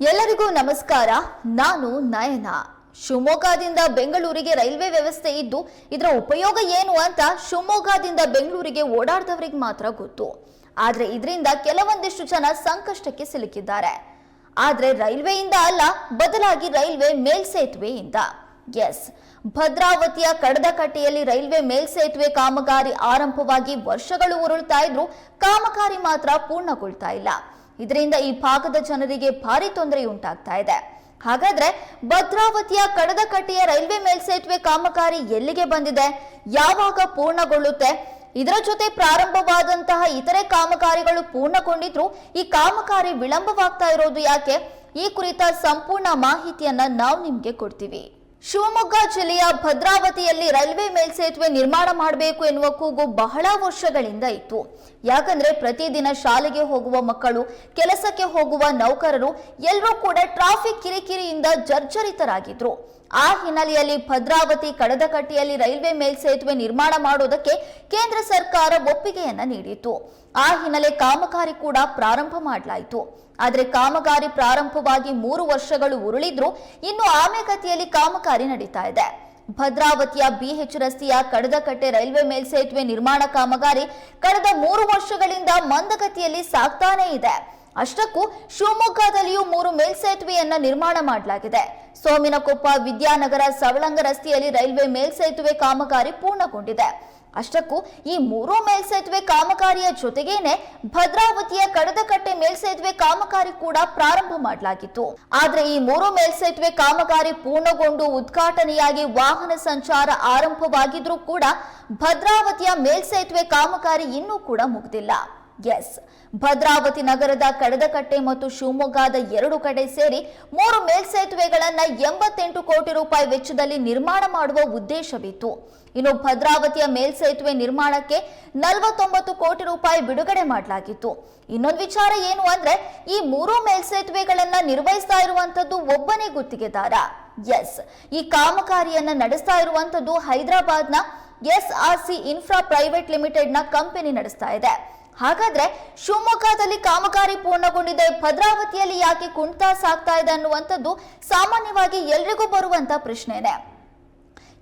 ಎಲ್ಲರಿಗೂ ನಮಸ್ಕಾರ. ನಾನು ನಯನ. ಶಿವಮೊಗ್ಗದಿಂದ ಬೆಂಗಳೂರಿಗೆ ರೈಲ್ವೆ ವ್ಯವಸ್ಥೆ ಇದ್ದು, ಇದರ ಉಪಯೋಗ ಏನು ಅಂತ ಶಿವಮೊಗ್ಗದಿಂದ ಬೆಂಗಳೂರಿಗೆ ಓಡಾಡದವರಿಗೆ ಮಾತ್ರ ಗೊತ್ತು. ಆದರೆ ಇದರಿಂದ ಕೆಲವೊಂದಿಷ್ಟು ಜನ ಸಂಕಷ್ಟಕ್ಕೆ ಸಿಲುಕಿದ್ದಾರೆ. ಆದರೆ ರೈಲ್ವೆಯಿಂದ ಅಲ್ಲ, ಬದಲಾಗಿ ರೈಲ್ವೆ ಮೇಲ್ಸೇತುವೆಯಿಂದ ಎಸ್, ಭದ್ರಾವತಿಯ ಕಡದಕಟ್ಟೆಯಲ್ಲಿ ರೈಲ್ವೆ ಮೇಲ್ಸೇತುವೆ ಕಾಮಗಾರಿ ಆರಂಭವಾಗಿ ವರ್ಷಗಳು ಉರುಳ್ತಾ ಇದ್ರು, ಕಾಮಗಾರಿ ಮಾತ್ರ ಪೂರ್ಣಗೊಳ್ತಾ ಇಲ್ಲ. ಇದರಿಂದ ಈ ಭಾಗದ ಜನರಿಗೆ ಭಾರಿ ತೊಂದರೆ ಉಂಟಾಗ್ತಾ ಇದೆ. ಹಾಗಾದ್ರೆ ಭದ್ರಾವತಿಯ ಕಡದಕಟ್ಟೆಯ ರೈಲ್ವೆ ಮೇಲ್ಸೇತುವೆ ಕಾಮಗಾರಿ ಎಲ್ಲಿಗೆ ಬಂದಿದೆ? ಯಾವಾಗ ಪೂರ್ಣಗೊಳ್ಳುತ್ತೆ? ಇದರ ಜೊತೆ ಪ್ರಾರಂಭವಾದಂತಹ ಇತರೆ ಕಾಮಗಾರಿಗಳು ಪೂರ್ಣಗೊಂಡಿದ್ರು ಈ ಕಾಮಗಾರಿ ವಿಳಂಬವಾಗ್ತಾ ಇರೋದು ಯಾಕೆ? ಈ ಕುರಿತ ಸಂಪೂರ್ಣ ಮಾಹಿತಿಯನ್ನ ನಾವು ನಿಮ್ಗೆ ಕೊಡ್ತೀವಿ. ಶಿವಮೊಗ್ಗ ಜಿಲ್ಲೆಯ ಭದ್ರಾವತಿಯಲ್ಲಿ ರೈಲ್ವೆ ಮೇಲ್ಸೇತುವೆ ನಿರ್ಮಾಣ ಮಾಡಬೇಕು ಎನ್ನುವ ಕೂಗು ಬಹಳ ವರ್ಷಗಳಿಂದ ಇತ್ತು. ಯಾಕಂದ್ರೆ ಪ್ರತಿದಿನ ಶಾಲೆಗೆ ಹೋಗುವ ಮಕ್ಕಳು, ಕೆಲಸಕ್ಕೆ ಹೋಗುವ ನೌಕರರು ಎಲ್ಲರೂ ಕೂಡ ಟ್ರಾಫಿಕ್ ಕಿರಿಕಿರಿಯಿಂದ ಜರ್ಜರಿತರಾಗಿದ್ರು. ಆ ಹಿನ್ನೆಲೆಯಲ್ಲಿ ಭದ್ರಾವತಿ ಕಡದಕಟ್ಟೆಯಲ್ಲಿ ರೈಲ್ವೆ ಮೇಲ್ಸೇತುವೆ ನಿರ್ಮಾಣ ಮಾಡುವುದಕ್ಕೆ ಕೇಂದ್ರ ಸರ್ಕಾರ ಒಪ್ಪಿಗೆಯನ್ನ ನೀಡಿತು ಆ ಹಿನ್ನೆಲೆ ಕಾಮಗಾರಿ ಕೂಡ ಪ್ರಾರಂಭ ಮಾಡಲಾಯಿತು. ಆದರೆ ಕಾಮಗಾರಿ ಪ್ರಾರಂಭವಾಗಿ ಮೂರು ವರ್ಷಗಳು ಉರುಳಿದ್ರು ಇನ್ನು ಆಮೆಗತಿಯಲ್ಲಿ ಕಾಮಗಾರಿ ನಡೀತಾ ಇದೆ. ಭದ್ರಾವತಿಯ ಬಿಎಚ್ ರಸ್ತೆಯ ಕಡದಕಟ್ಟೆ ರೈಲ್ವೆ ಮೇಲ್ಸೇತುವೆ ನಿರ್ಮಾಣ ಕಾಮಗಾರಿ ಕಳೆದ ಮೂರು ವರ್ಷಗಳಿಂದ ಮಂದಗತಿಯಲ್ಲಿ ಸಾಗ್ತಾನೇ ಇದೆ. ಅಷ್ಟಕ್ಕೂ ಶಿವಮೊಗ್ಗದಲ್ಲಿಯೂ ಮೂರು ಮೇಲ್ಸೇತುವೆಯನ್ನ ನಿರ್ಮಾಣ ಮಾಡಲಾಗಿದೆ. ಸೋಮಿನಕೊಪ್ಪ ವಿದ್ಯಾನಗರ ಸವಳಂಗ ರಸ್ತೆಯಲ್ಲಿ ರೈಲ್ವೆ ಮೇಲ್ಸೇತುವೆ ಕಾಮಗಾರಿ ಪೂರ್ಣಗೊಂಡಿದೆ. ಅಷ್ಟಕ್ಕೂ ಈ ಮೂರು ಮೇಲ್ಸೇತುವೆ ಕಾಮಗಾರಿಯ ಜೊತೆಗೇನೆ ಭದ್ರಾವತಿಯ ಕಡದಕಟ್ಟೆ ಮೇಲ್ಸೇತುವೆ ಕಾಮಗಾರಿ ಕೂಡ ಪ್ರಾರಂಭ ಮಾಡಲಾಗಿತ್ತು. ಆದ್ರೆ ಈ ಮೂರು ಮೇಲ್ಸೇತುವೆ ಕಾಮಗಾರಿ ಪೂರ್ಣಗೊಂಡು ಉದ್ಘಾಟನೆಯಾಗಿ ವಾಹನ ಸಂಚಾರ ಆರಂಭವಾಗಿದ್ರೂ ಕೂಡ ಭದ್ರಾವತಿಯ ಮೇಲ್ಸೇತುವೆ ಕಾಮಗಾರಿ ಇನ್ನೂ ಕೂಡ ಮುಗಿದಿಲ್ಲ. ಎಸ್ ಭದ್ರಾವತಿ ನಗರದ ಕಡದಕಟ್ಟೆ ಮತ್ತು ಶಿವಮೊಗ್ಗದ ಎರಡು ಕಡೆ ಸೇರಿ ಮೂರು ಮೇಲ್ಸೇತುವೆಗಳನ್ನು ಎಂಬತ್ತೆಂಟು ಕೋಟಿ ರೂಪಾಯಿ ವೆಚ್ಚದಲ್ಲಿ ನಿರ್ಮಾಣ ಮಾಡುವ ಉದ್ದೇಶವಿತ್ತು. ಇನ್ನು ಭದ್ರಾವತಿಯ ಮೇಲ್ಸೇತುವೆ ನಿರ್ಮಾಣಕ್ಕೆ ನಲವತ್ತೊಂಬತ್ತು ಕೋಟಿ ರೂಪಾಯಿ ಬಿಡುಗಡೆ ಮಾಡಲಾಗಿತ್ತು. ಇನ್ನೊಂದು ವಿಚಾರ ಏನು ಅಂದ್ರೆ, ಈ ಮೂರು ಮೇಲ್ಸೇತುವೆಗಳನ್ನ ನಿರ್ವಹಿಸ್ತಾ ಇರುವಂತದ್ದು ಒಬ್ಬನೇ ಗುತ್ತಿಗೆದಾರ. ಎಸ್ ಈ ಕಾಮಗಾರಿಯನ್ನ ನಡೆಸ್ತಾ ಇರುವಂತದ್ದು ಹೈದರಾಬಾದ್ನ ಸಿ ಇನ್ಫ್ರಾ ಪ್ರೈವೇಟ್ ಲಿಮಿಟೆಡ್ನ ಕಂಪನಿ ನಡೆಸ್ತಾ ಇದೆ. ಹಾಗಾದ್ರೆ ಶಿವಮೊಗ್ಗದಲ್ಲಿ ಕಾಮಗಾರಿ ಪೂರ್ಣಗೊಂಡಿದೆ, ಭದ್ರಾವತಿಯಲ್ಲಿ ಯಾಕೆ ಕುಣಿತ ಸಾಗ್ತಾ ಇದೆ ಅನ್ನುವಂಥದ್ದು ಸಾಮಾನ್ಯವಾಗಿ ಎಲ್ರಿಗೂ ಬರುವಂತ ಪ್ರಶ್ನೆನೆ.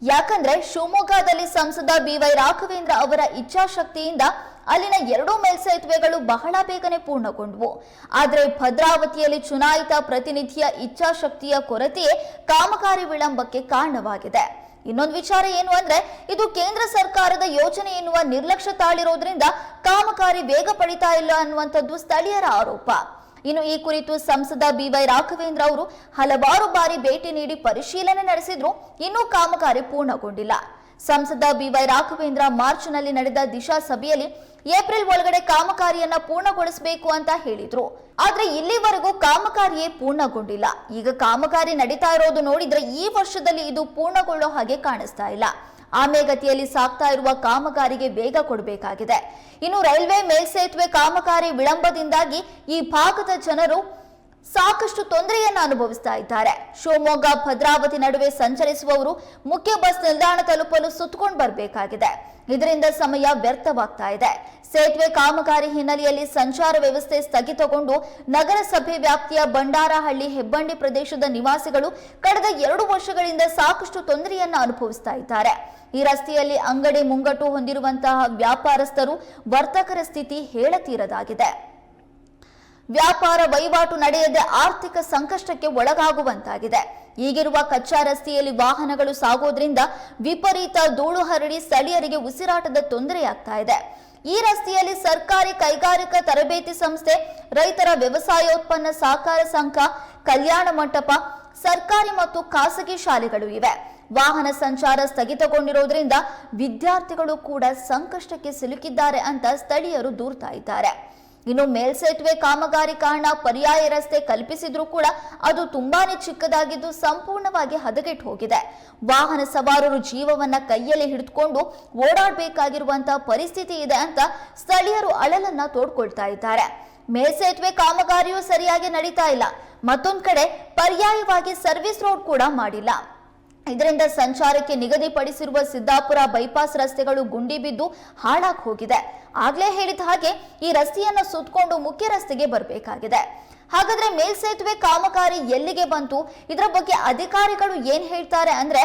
ಯಾಕಂದ್ರೆ ಶಿವಮೊಗ್ಗದಲ್ಲಿ ಸಂಸದ ಬಿ ವೈ ರಾಘವೇಂದ್ರ ಅವರ ಇಚ್ಛಾಶಕ್ತಿಯಿಂದ ಅಲ್ಲಿನ ಎರಡೂ ಮೇಲ್ಸೇತುವೆಗಳು ಬಹಳ ಬೇಗನೆ ಪೂರ್ಣಗೊಂಡವು. ಆದರೆ ಭದ್ರಾವತಿಯಲ್ಲಿ ಚುನಾಯಿತ ಪ್ರತಿನಿಧಿಯ ಇಚ್ಛಾಶಕ್ತಿಯ ಕೊರತೆಯೇ ಕಾಮಗಾರಿ ವಿಳಂಬಕ್ಕೆ ಕಾರಣವಾಗಿದೆ. ಇನ್ನೊಂದು ವಿಚಾರ ಏನು ಅಂದ್ರೆ, ಇದು ಕೇಂದ್ರ ಸರ್ಕಾರದ ಯೋಜನೆ ಎನ್ನುವ ನಿರ್ಲಕ್ಷ್ಯ ತಾಳಿರೋದ್ರಿಂದ ಕಾಮಗಾರಿ ವೇಗ ಪಡಿತಾ ಇಲ್ಲ ಅನ್ನುವಂಥದ್ದು ಸ್ಥಳೀಯರ ಆರೋಪ. ಇನ್ನು ಈ ಕುರಿತು ಸಂಸದ ಬಿವೈ ರಾಘವೇಂದ್ರ ಅವರು ಹಲವಾರು ಬಾರಿ ಭೇಟಿ ನೀಡಿ ಪರಿಶೀಲನೆ ನಡೆಸಿದ್ರು ಇನ್ನೂ ಕಾಮಗಾರಿ ಪೂರ್ಣಗೊಂಡಿಲ್ಲ. ಸಂಸದ ಬಿವೈ ರಾಘವೇಂದ್ರ ಮಾರ್ಚ್ನಲ್ಲಿ ನಡೆದ ದಿಶಾ ಸಭೆಯಲ್ಲಿ ಏಪ್ರಿಲ್ ಒಳಗಡೆ ಕಾಮಗಾರಿಯನ್ನ ಪೂರ್ಣಗೊಳಿಸಬೇಕು ಅಂತ ಹೇಳಿದ್ರು. ಆದ್ರೆ ಇಲ್ಲಿವರೆಗೂ ಕಾಮಗಾರಿಯೇ ಪೂರ್ಣಗೊಂಡಿಲ್ಲ. ಈಗ ಕಾಮಗಾರಿ ನಡೀತಾ ಇರೋದು ನೋಡಿದ್ರೆ ಈ ವರ್ಷದಲ್ಲಿ ಇದು ಪೂರ್ಣಗೊಳ್ಳೋ ಹಾಗೆ ಕಾಣಿಸ್ತಾ ಇಲ್ಲ. ಆಮೆಗತಿಯಲ್ಲಿ ಸಾಗ್ತಾ ಇರುವ ಕಾಮಗಾರಿಗೆ ವೇಗ ಕೊಡಬೇಕಾಗಿದೆ. ಇನ್ನು ರೈಲ್ವೆ ಮೇಲ್ಸೇತುವೆ ಕಾಮಗಾರಿ ವಿಳಂಬದಿಂದಾಗಿ ಈ ಭಾಗದ ಜನರು ಸಾಕಷ್ಟು ತೊಂದರೆಯನ್ನು ಅನುಭವಿಸ್ತಾ ಇದ್ದಾರೆ. ಶಿವಮೊಗ್ಗ, ಭದ್ರಾವತಿ ನಡುವೆ ಸಂಚರಿಸುವವರು ಮುಖ್ಯ ಬಸ್ ನಿಲ್ದಾಣ ತಲುಪಲು ಸುತ್ತಕೊಂಡು ಬರಬೇಕಾಗಿದೆ. ಇದರಿಂದ ಸಮಯ ವ್ಯರ್ಥವಾಗ್ತಾ ಇದೆ. ಸೇತುವೆ ಕಾಮಗಾರಿ ಹಿನ್ನೆಲೆಯಲ್ಲಿ ಸಂಚಾರ ವ್ಯವಸ್ಥೆ ಸ್ಥಗಿತಗೊಂಡು ನಗರಸಭೆ ವ್ಯಾಪ್ತಿಯ ಬಂಡಾರಹಳ್ಳಿ ಹೆಬ್ಬಂಡಿ ಪ್ರದೇಶದ ನಿವಾಸಿಗಳು ಕಳೆದ ಎರಡು ವರ್ಷಗಳಿಂದ ಸಾಕಷ್ಟು ತೊಂದರೆಯನ್ನು ಅನುಭವಿಸ್ತಾ ಇದ್ದಾರೆ. ಈ ರಸ್ತೆಯಲ್ಲಿ ಅಂಗಡಿ ಮುಂಗಟ್ಟು ಹೊಂದಿರುವಂತಹ ವ್ಯಾಪಾರಸ್ಥರು ವರ್ತಕರ ಸ್ಥಿತಿ ಹೇಳತೀರದಾಗಿದೆ. ವ್ಯಾಪಾರ ವಹಿವಾಟು ನಡೆಯದೆ ಆರ್ಥಿಕ ಸಂಕಷ್ಟಕ್ಕೆ ಒಳಗಾಗುವಂತಾಗಿದೆ. ಈಗಿರುವ ಕಚ್ಚಾ ರಸ್ತೆಯಲ್ಲಿ ವಾಹನಗಳು ಸಾಗೋದ್ರಿಂದ ವಿಪರೀತ ಧೂಳು ಹರಡಿ ಸ್ಥಳೀಯರಿಗೆ ಉಸಿರಾಟದ ತೊಂದರೆಯಾಗ್ತಾ ಇದೆ. ಈ ರಸ್ತೆಯಲ್ಲಿ ಸರ್ಕಾರಿ ಕೈಗಾರಿಕಾ ತರಬೇತಿ ಸಂಸ್ಥೆ, ರೈತರ ವ್ಯವಸಾಯೋತ್ಪನ್ನ ಸಹಕಾರ ಸಂಘ, ಕಲ್ಯಾಣ ಮಂಟಪ, ಸರ್ಕಾರಿ ಮತ್ತು ಖಾಸಗಿ ಶಾಲೆಗಳು ಇವೆ. ವಾಹನ ಸಂಚಾರ ಸ್ಥಗಿತಗೊಂಡಿರೋದ್ರಿಂದ ವಿದ್ಯಾರ್ಥಿಗಳು ಕೂಡ ಸಂಕಷ್ಟಕ್ಕೆ ಸಿಲುಕಿದ್ದಾರೆ ಅಂತ ಸ್ಥಳೀಯರು ದೂರ್ತಾ ಇದ್ದಾರೆ. ಇನ್ನು ಮೇಲ್ಸೇತುವೆ ಕಾಮಗಾರಿ ಕಾರಣ ಪರ್ಯಾಯ ರಸ್ತೆ ಕಲ್ಪಿಸಿದ್ರೂ ಕೂಡ ಅದು ತುಂಬಾನೇ ಚಿಕ್ಕದಾಗಿದ್ದು ಸಂಪೂರ್ಣವಾಗಿ ಹದಗೆಟ್ಟು ಹೋಗಿದೆ. ವಾಹನ ಸವಾರರು ಜೀವವನ್ನ ಕೈಯಲ್ಲಿ ಹಿಡಿದುಕೊಂಡು ಓಡಾಡಬೇಕಾಗಿರುವಂತಹ ಪರಿಸ್ಥಿತಿ ಇದೆ ಅಂತ ಸ್ಥಳೀಯರು ಅಳಲನ್ನ ತೋಡ್ಕೊಳ್ತಾ ಇದ್ದಾರೆ. ಮೇಲ್ಸೇತುವೆ ಕಾಮಗಾರಿಯೂ ಸರಿಯಾಗಿ ನಡೀತಾ ಇಲ್ಲ. ಮತ್ತೊಂದು ಕಡೆ ಪರ್ಯಾಯವಾಗಿ ಸರ್ವಿಸ್ ರೋಡ್ ಕೂಡ ಮಾಡಿಲ್ಲ. ಇದರಿಂದ ಸಂಚಾರಕ್ಕೆ ನಿಗದಿಪಡಿಸಿರುವ ಸಿದ್ದಾಪುರ ಬೈಪಾಸ್ ರಸ್ತೆಗಳು ಗುಂಡಿ ಬಿದ್ದು ಹಾಳಾಗಿ ಹೋಗಿದೆ. ಆಗ್ಲೇ ಹೇಳಿದ ಹಾಗೆ ಈ ರಸ್ತೆಯನ್ನು ಸುತ್ತಕೊಂಡು ಮುಖ್ಯ ರಸ್ತೆಗೆ ಬರಬೇಕಾಗಿದೆ. ಹಾಗಾದ್ರೆ ಮೇಲ್ಸೇತುವೆ ಕಾಮಗಾರಿ ಎಲ್ಲಿಗೆ ಬಂತು? ಇದರ ಬಗ್ಗೆ ಅಧಿಕಾರಿಗಳು ಏನ್ ಹೇಳ್ತಾರೆ ಅಂದ್ರೆ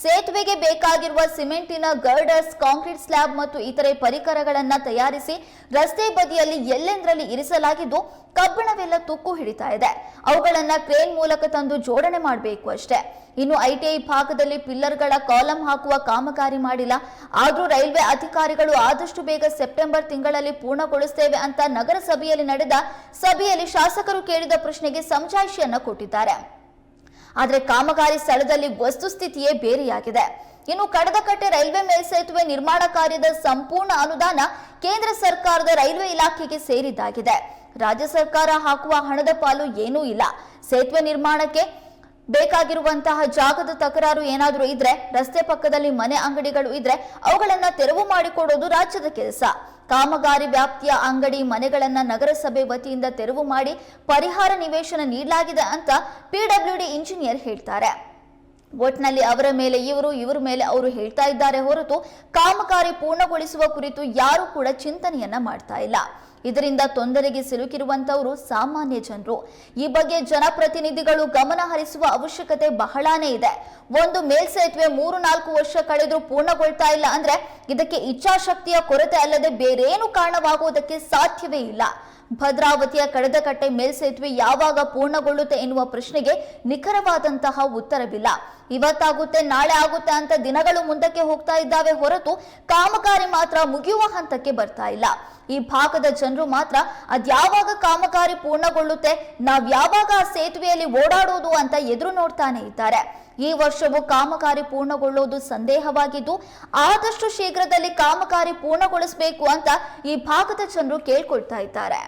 ಸೇತುವೆಗೆ ಬೇಕಾಗಿರುವ ಸಿಮೆಂಟಿನ, ಗರ್ಡರ್ಸ್, ಕಾಂಕ್ರೀಟ್ ಸ್ಲ್ಯಾಬ್ ಮತ್ತು ಇತರೆ ಪರಿಕರಗಳನ್ನ ತಯಾರಿಸಿ ರಸ್ತೆ ಬದಿಯಲ್ಲಿ ಎಲ್ಲೆಂದರಲ್ಲಿ ಇರಿಸಲಾಗಿದ್ದು, ಕಬ್ಬಿಣವೆಲ್ಲ ತುಕ್ಕು ಹಿಡಿತಾ ಇದೆ. ಅವುಗಳನ್ನ ಕ್ರೇನ್ ಮೂಲಕ ತಂದು ಜೋಡಣೆ ಮಾಡಬೇಕು ಅಷ್ಟೇ. ಇನ್ನು ಐಟಿಐ ಭಾಗದಲ್ಲಿ ಪಿಲ್ಲರ್ಗಳ ಕಾಲಂ ಹಾಕುವ ಕಾಮಗಾರಿ ಮಾಡಿಲ್ಲ. ಆದರೂ ರೈಲ್ವೆ ಅಧಿಕಾರಿಗಳು ಆದಷ್ಟು ಬೇಗ ಸೆಪ್ಟೆಂಬರ್ ತಿಂಗಳಲ್ಲಿ ಪೂರ್ಣಗೊಳಿಸುತ್ತೇವೆ ಅಂತ ನಗರಸಭೆಯಲ್ಲಿ ನಡೆದ ಸಭೆಯಲ್ಲಿ ಶಾಸಕರು ಕೇಳಿದ ಪ್ರಶ್ನೆಗೆ ಸಮಜಾಯಿಷಿಯನ್ನು ಕೊಟ್ಟಿದ್ದಾರೆ. ಆದರೆ ಕಾಮಗಾರಿ ಸ್ಥಳದಲ್ಲಿ ವಸ್ತುಸ್ಥಿತಿಯೇ ಬೇರೆಯಾಗಿದೆ. ಇನ್ನು ಕಡದಕಟ್ಟೆ ರೈಲ್ವೆ ಮೇಲ್ಸೇತುವೆ ನಿರ್ಮಾಣ ಕಾರ್ಯದ ಸಂಪೂರ್ಣ ಅನುದಾನ ಕೇಂದ್ರ ಸರ್ಕಾರದ ರೈಲ್ವೆ ಇಲಾಖೆಗೆ ಸೇರಿದ್ದಾಗಿದೆ. ರಾಜ್ಯ ಸರ್ಕಾರ ಹಾಕುವ ಹಣದ ಪಾಲು ಏನೂ ಇಲ್ಲ. ಸೇತುವೆ ನಿರ್ಮಾಣಕ್ಕೆ ಬೇಕಾಗಿರುವಂತಹ ಜಾಗದ ತಕರಾರು ಏನಾದರೂ ಇದ್ರೆ, ರಸ್ತೆ ಪಕ್ಕದಲ್ಲಿ ಮನೆ ಅಂಗಡಿಗಳು ಇದ್ರೆ, ಅವುಗಳನ್ನ ತೆರವು ಮಾಡಿಕೊಡೋದು ರಾಜ್ಯದ ಕೆಲಸ. ಕಾಮಗಾರಿ ವ್ಯಾಪ್ತಿಯ ಅಂಗಡಿ ಮನೆಗಳನ್ನು ನಗರಸಭೆ ವತಿಯಿಂದ ತೆರವು ಮಾಡಿ ಪರಿಹಾರ ನಿವೇಶನ ನೀಡಲಾಗಿದೆ ಅಂತ ಪಿಡಬ್ಲ್ಯೂಡಿ ಇಂಜಿನಿಯರ್ ಹೇಳ್ತಾರೆ. ಒಟ್ನಲ್ಲಿ ಅವರ ಮೇಲೆ ಇವರು, ಇವರ ಮೇಲೆ ಅವರು ಹೇಳ್ತಾ ಇದ್ದಾರೆ ಹೊರತು ಕಾಮಗಾರಿ ಪೂರ್ಣಗೊಳಿಸುವ ಕುರಿತು ಯಾರು ಕೂಡ ಚಿಂತನೆಯನ್ನ ಮಾಡ್ತಾ ಇಲ್ಲ. ಇದರಿಂದ ತೊಂದರೆಗೆ ಸಿಲುಕಿರುವಂತವರು ಸಾಮಾನ್ಯ ಜನರು. ಈ ಬಗ್ಗೆ ಜನಪ್ರತಿನಿಧಿಗಳು ಗಮನ ಹರಿಸುವ ಅವಶ್ಯಕತೆ ಬಹಳಾನೇ ಇದೆ. ಒಂದು ಮೇಲ್ಸೇತುವೆ ಮೂರು ನಾಲ್ಕು ವರ್ಷ ಕಳೆದರೂ ಪೂರ್ಣಗೊಳ್ತಾ ಇಲ್ಲ ಅಂದ್ರೆ ಇದಕ್ಕೆ ಇಚ್ಛಾಶಕ್ತಿಯ ಕೊರತೆ ಅಲ್ಲದೆ ಬೇರೇನು ಕಾರಣವಾಗುವುದಕ್ಕೆ ಸಾಧ್ಯವೇ ಇಲ್ಲ. ಭದ್ರಾವತಿಯ ಕಡದಕಟ್ಟೆ ಮೇಲ್ಸೇತುವೆ ಯಾವಾಗ ಪೂರ್ಣಗೊಳ್ಳುತ್ತೆ ಎನ್ನುವ ಪ್ರಶ್ನೆಗೆ ನಿಖರವಾದಂತಹ ಉತ್ತರವಿಲ್ಲ. ಇವತ್ತಾಗುತ್ತೆ, ನಾಳೆ ಆಗುತ್ತೆ ಅಂತ ದಿನಗಳು ಮುಂದಕ್ಕೆ ಹೋಗ್ತಾ ಇದ್ದಾವೆ ಹೊರತು ಕಾಮಗಾರಿ ಮಾತ್ರ ಮುಗಿಯುವ ಹಂತಕ್ಕೆ ಬರ್ತಾ ಇಲ್ಲ. ಈ ಭಾಗದ ಜನರು ಮಾತ್ರ ಅದ್ಯಾವಾಗ ಕಾಮಗಾರಿ ಪೂರ್ಣಗೊಳ್ಳುತ್ತೆ, ನಾವ್ ಯಾವಾಗ ಆ ಸೇತುವೆಯಲ್ಲಿ ಓಡಾಡೋದು ಅಂತ ಎದುರು ನೋಡ್ತಾನೆ ಇದ್ದಾರೆ. ಈ ವರ್ಷವೂ ಕಾಮಗಾರಿ ಪೂರ್ಣಗೊಳ್ಳೋದು ಸಂದೇಹವಾಗಿದ್ದು, ಆದಷ್ಟು ಶೀಘ್ರದಲ್ಲಿ ಕಾಮಗಾರಿ ಪೂರ್ಣಗೊಳಿಸಬೇಕು ಅಂತ ಈ ಭಾಗದ ಜನರು ಕೇಳ್ಕೊಳ್ತಾ ಇದ್ದಾರೆ.